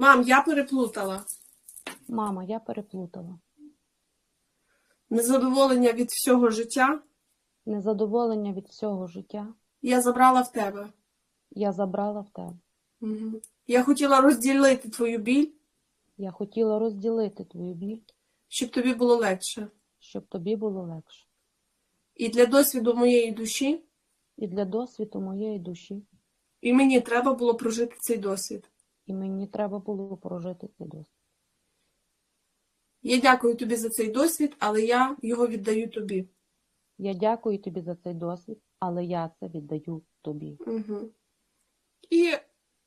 Мам, я переплутала. Мама, я переплутала. Незадоволення від всього життя Незадоволення від всього життя я забрала в тебе. я забрала в тебе. Угу. Я хотіла розділити твою біль, Я хотіла розділити твою біль, щоб тобі було легше. щоб тобі було легше. І для досвіду моєї душі, І для досвіду моєї душі, і мені треба було прожити цей досвід. І мені треба було прожити цей досвід. Я дякую тобі за цей досвід, але я його віддаю тобі. Я дякую тобі за цей досвід, але я це віддаю тобі. Угу. І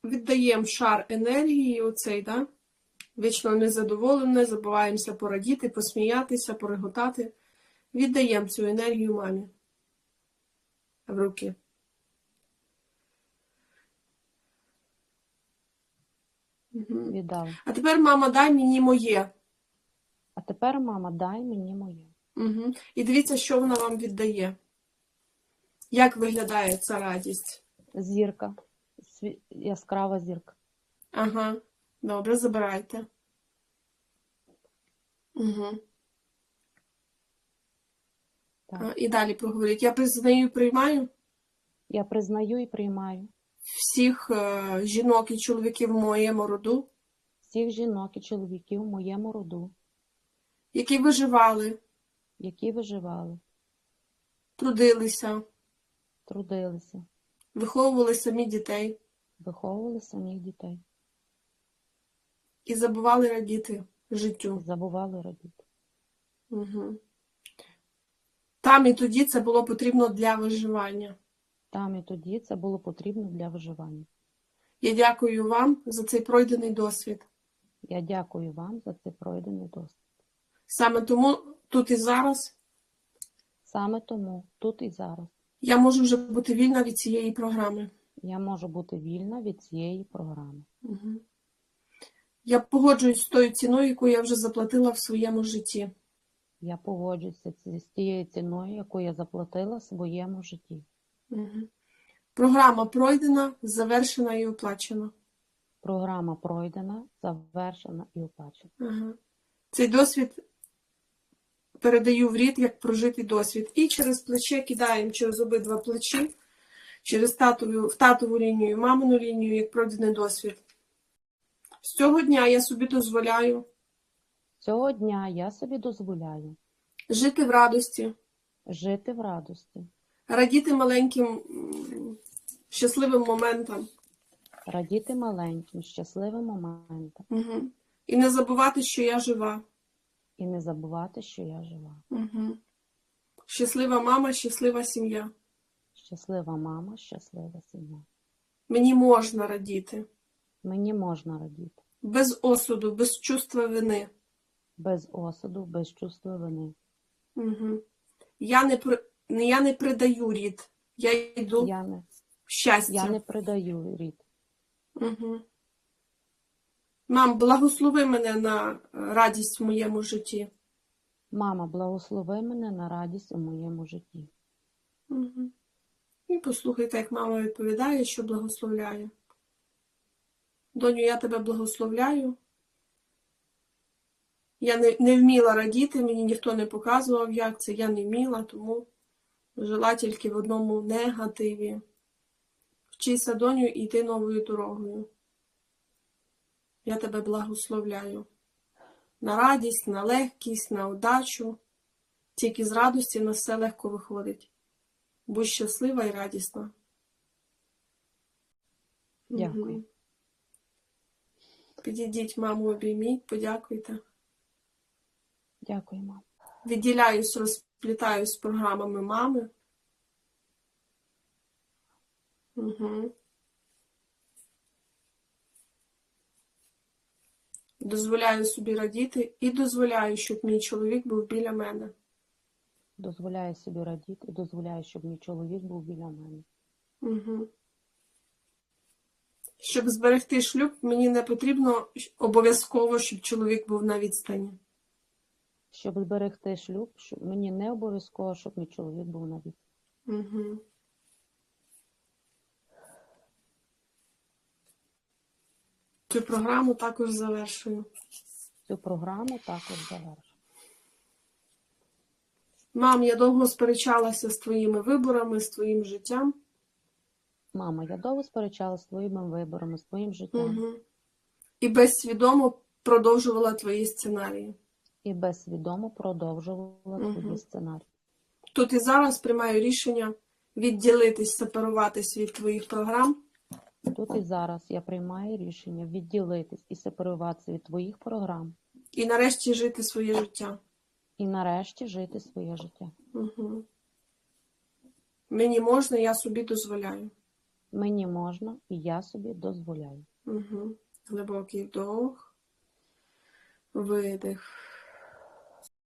віддаємо шар енергії, оцей, да? вічно незадоволене, забуваємося порадіти, посміятися, пореготати. Віддаємо цю енергію мамі в руки. Угу. Віддала. А тепер, мама, дай мені моє. А тепер, мама, дай мені моє. Угу. І дивіться, що вона вам віддає. Як виглядає ця радість? Зірка, сві- яскрава зірка. Ага, добре, забирайте. Угу. Так. І далі проговоріть. Я признаю і приймаю Я признаю і приймаю всіх е, жінок і чоловіків в моєму роду, всіх жінок і чоловіків в моєму роду, які виживали, які виживали, трудилися, трудилися, виховували самі дітей виховували самих дітей, і забували радіти життю. забували радіти. Угу. Там і тоді це було потрібно для виживання. Там і тоді це було потрібно для виживання. Я дякую вам за цей пройдений досвід. Я дякую вам за цей пройдений досвід. Саме тому тут і зараз Саме тому тут і зараз я можу вже бути вільна від цієї програми. я можу бути вільна від цієї програми. Угу. Я погоджуюсь з тою ціною, яку я вже заплатила в своєму житті. Я погоджуюся з тією ціною, яку я заплатила в своєму житті. Угу. Програма пройдена, завершена і оплачена. Програма пройдена, завершена і оплачена. Ага. Цей досвід передаю в рід як прожитий досвід. І через плече кидаємо через обидва плечі, через татову, в татову лінію, мамину лінію, як пройдений досвід. З цього дня я собі дозволяю Цього дня я собі дозволяю жити в радості, жити в радості, радіти маленьким щасливим моментам радіти маленьким, щасливим моментам угу. і не забувати, що я жива. і не забувати, що я жива. Угу. Щаслива мама, щаслива сім'я. Щаслива мама, щаслива сім'я. Мені можна радіти Мені можна радіти без осуду, без чувства вини. без осуду, без чувства вини. Угу. Я, не- я не придаю рід, я йду Я не, в щастя. я не придаю рід. Угу. Мам, благослови мене на радість в моєму житті. Мама, благослови мене на радість у моєму житті. Угу. І послухайте, як мама відповідає, що благословляє. Доню, я тебе благословляю. Я не, не вміла радіти, мені ніхто не показував, як це. Я не вміла, тому жила тільки в одному негативі. Вчися, доню, йти новою дорогою. Я тебе благословляю. На радість, на легкість, на удачу. Тільки з радості на все легко виходить. Будь щаслива і радісна. Дякую. Підійдіть, маму, обійміть, подякуйте. Дякую, мама. Відділяюсь, розплітаюсь з програмами мами. Угу. Дозволяю собі радіти і дозволяю, щоб мій чоловік був біля мене. Дозволяю собі радіти і дозволяю, щоб мій чоловік був біля мене. Угу. Щоб зберегти шлюб, мені не потрібно обов'язково, щоб чоловік був на відстані. Щоб зберегти шлюб, щоб мені не обов'язково, щоб мій чоловік був на від. Угу. Цю програму також завершую. Цю програму також завершу. Мам, я довго сперечалася з твоїми виборами, з твоїм життям. Мама, я довго сперечалася з твоїми виборами, з твоїм життям Угу. І безсвідомо продовжувала твої сценарії. І безсвідомо продовжувала Мгм. твої сценарії. Тут і зараз приймаю рішення відділитись, сепаруватись від твоїх програм Тут і зараз я приймаю рішення відділитись і сепаруватися від твоїх програм і нарешті жити своє життя. і нарешті жити своє життя. Угу. Мені можна, я собі дозволяю. Мені можна, і я собі дозволяю. Угу. Глибокий вдох, видих.